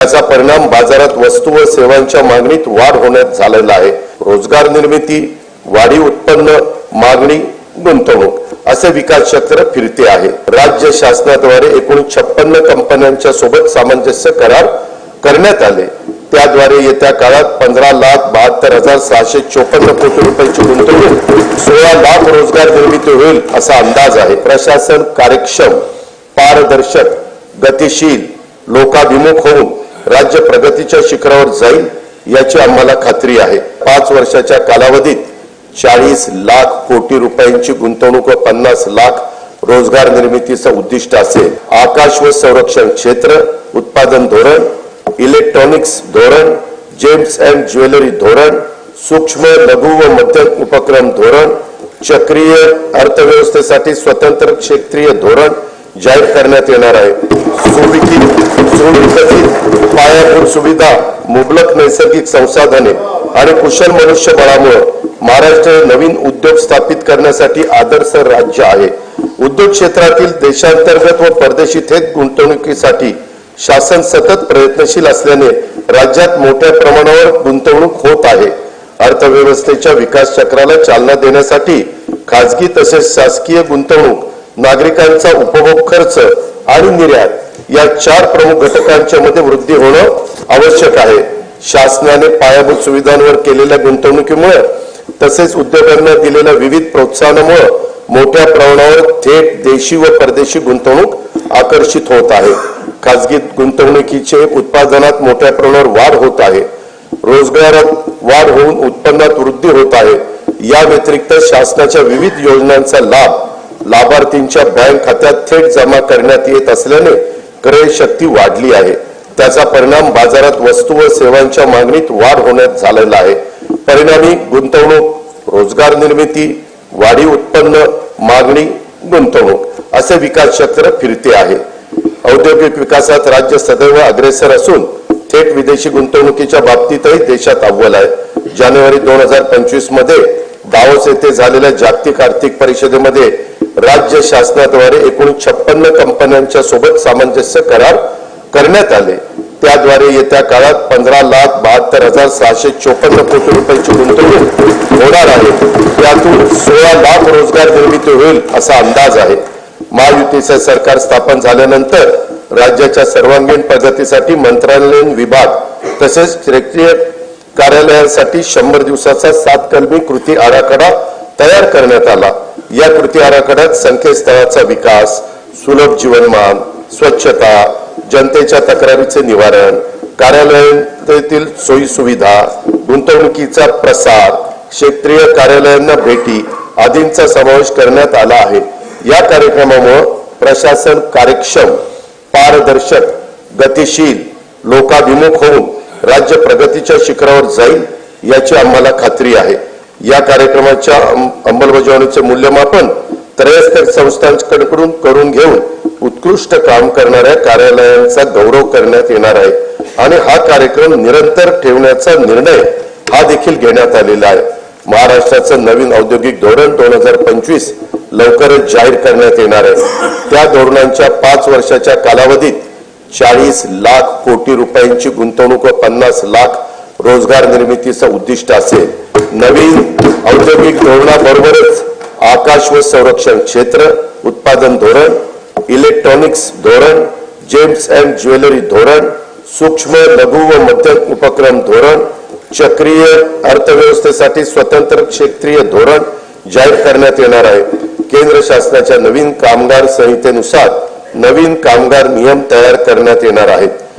त्याचा परिणाम बाजारात वस्तू व सेवांच्या मागणीत वाढ होण्यात झालेला आहे. रोजगार निर्मिती वाढीव उत्पन्न मागणी गुंतवणूक असे विकास चक्र फिरते आहे. राज्य शासनाद्वारे एकूण छप्पन्न कंपन्यांच्या सोबत सामंजस्य करार करण्यात आले. त्याद्वारे येत्या काळात पंधरा लाख बहात्तर हजार सहाशे चोपन्न कोटी रुपयांची गुंतवणूक सोळा लाख रोजगार निर्मिती होईल असा अंदाज आहे. प्रशासन कार्यक्षम पारदर्शक गतिशील लोकाभिमुख होऊन राज्य प्रगतीच्या शिखरावर जाईल याची आम्हाला खात्री आहे. पाच वर्षाच्या कालावधीत चाळीस लाख कोटी रुपयांची गुंतवणूक व पन्नास लाख रोजगार निर्मितीचं उद्दिष्ट असेल. आकाश व संरक्षण क्षेत्र उत्पादन धोरण इलेक्ट्रॉनिक्स धोरण जेम्स अँड ज्वेलरी धोरण सूक्ष्म लघु व मध्यम उपक्रम धोरण चक्रीय अर्थव्यवस्थेसाठी स्वतंत्र क्षेत्रीय धोरण जाहीर करण्यात येणार आहे. सुविधी सुविकसित पायाभूत सुविधा मुबलक नैसर्गिक संसाधने आणि कुशल मनुष्यबळामुळे महाराष्ट्र हे नवीन उद्योग स्थापित करण्यासाठी आदर्श राज्य आहे. उद्योग क्षेत्रातील देशांतर्गत व परदेशी थेट गुंतवणुकीसाठी शासन सतत प्रयत्नशील असल्याने राज्यात मोठ्या प्रमाणावर गुंतवणूक होत आहे. अर्थव्यवस्थेच्या विकास चक्राला चालना देण्यासाठी खाजगी तसेच शासकीय गुंतवणूक नागरिकांचा उपभोग खर्च आणि निर्यात या चार प्रमुख घटकांच्या मध्ये वृद्धी होणं आवश्यक आहे. शासनाने पायाभूत सुविधांवर केलेल्या गुंतवणुकीमुळे तसेच उद्योगांना दिलेल्या विविध प्रोत्साहनामुळे मोठ्या प्रमाणावर थेट देशी व परदेशी गुंतवणूक आकर्षित होत आहे. खाजगी गुंतवणुकीचे उत्पादनात मोठ्या प्रमाणावर वाढ होत आहे. रोजगारात वाढ होऊन उत्पन्नात वृद्धी होत आहे. या व्यतिरिक्त शासनाच्या विविध योजनांचा लाभ लाभार्थींच्या बँक खात्यात थेट जमा करण्यात येत असल्याने क्रय शक्ती वाढली आहे. त्याचा परिणाम बाजारात वस्तू व सेवांच्या मागणीत वाढ होण्यात झालेला आहे. परिणामी गुंतवणूक रोजगार निर्मिती वाढीव उत्पन्न मागणी गुंतवणूक असे विकास चक्र फिरते आहे. औद्योगिक विकासात राज्य सदैव अग्रेसर असून थेट विदेशी गुंतवणुकीच्या बाबतीतही देशात अव्वल आहे. जानेवारी दोन हजार पंचवीसमध्ये दावोस येथे झालेल्या जागतिक आर्थिक परिषदेमध्ये राज्य शासनाद्वारे एकूण छप्पन्न कंपन्यांच्या सोबत सामंजस्य करार करण्यात आले. त्याद्वारे येत्या काळात पंधरा लाख बहात्तर हजार सहाशे चोपन्न कोटी रुपयांची गुंतवणूक होणार आहे. त्यातून सोळा लाख रोजगार निर्मिती होईल असा अंदाज आहे. महायुतीचे सरकार स्थापन झाल्यानंतर राज्याच्या सर्वांगीण प्रगतीसाठी मंत्रालयीन विभाग तसेच क्षेत्रीय कार्यालयांसाठी शंभर दिवसाचा सात कलमी कृती आराखडा तयार करण्यात आला. या कृती आराखड्यात संकेतस्थळाचा विकास सुलभ जीवनमान स्वच्छता जनतेच्या तक्रारीचे निवारण कार्यालयातील सोयी सुविधा गुंतवणुकीचा प्रसार क्षेत्रीय कार्यालयांना भेटी आदींचा समावेश करण्यात आला आहे. या कार्यक्रमामुळे प्रशासन कार्यक्षम पारदर्शक गतिशील लोकाभिमुख होऊन राज्य प्रगतीच्या शिखरावर जाईल याची आम्हाला खात्री आहे. या कार्यक्रमाच्या अंमलबजावणीचे मूल्यमापन त्रयस्तर संस्थांकडून करून घेऊन उत्कृष्ट काम करणाऱ्या कार्यालयांचा गौरव करण्यात येणार आहे. आणि हा कार्यक्रम निरंतर ठेवण्याचा निर्णय हा देखील घेण्यात आलेला आहे. महाराष्ट्राचं नवीन औद्योगिक धोरण दोन हजार पंचवीस लवकरच जाहीर करण्यात येणार आहे. त्या धोरणांच्या पाच वर्षाच्या कालावधीत चाळीस लाख कोटी रुपयांची गुंतवणूक व पन्नास लाख रोजगार निर्मितीचं उद्दिष्ट असेल. नवीन औद्योगिक धोरणाबरोबरच आकाश व संरक्षण क्षेत्र उत्पादन धोरण इलेक्ट्रॉनिक्स धोरण जेम्स अँड ज्वेलरी धोरण सूक्ष्म लघु व मध्यम उपक्रम धोरण चक्रीय अर्थव्यवस्थेसाठी स्वतंत्र क्षेत्रीय धोरण जाहीर करण्यात येणार आहे. केंद्र शासनाच्या नवीन कामगार संहितेनुसार नवीन कामगार नियम तयार करण्यात येणार आहेत.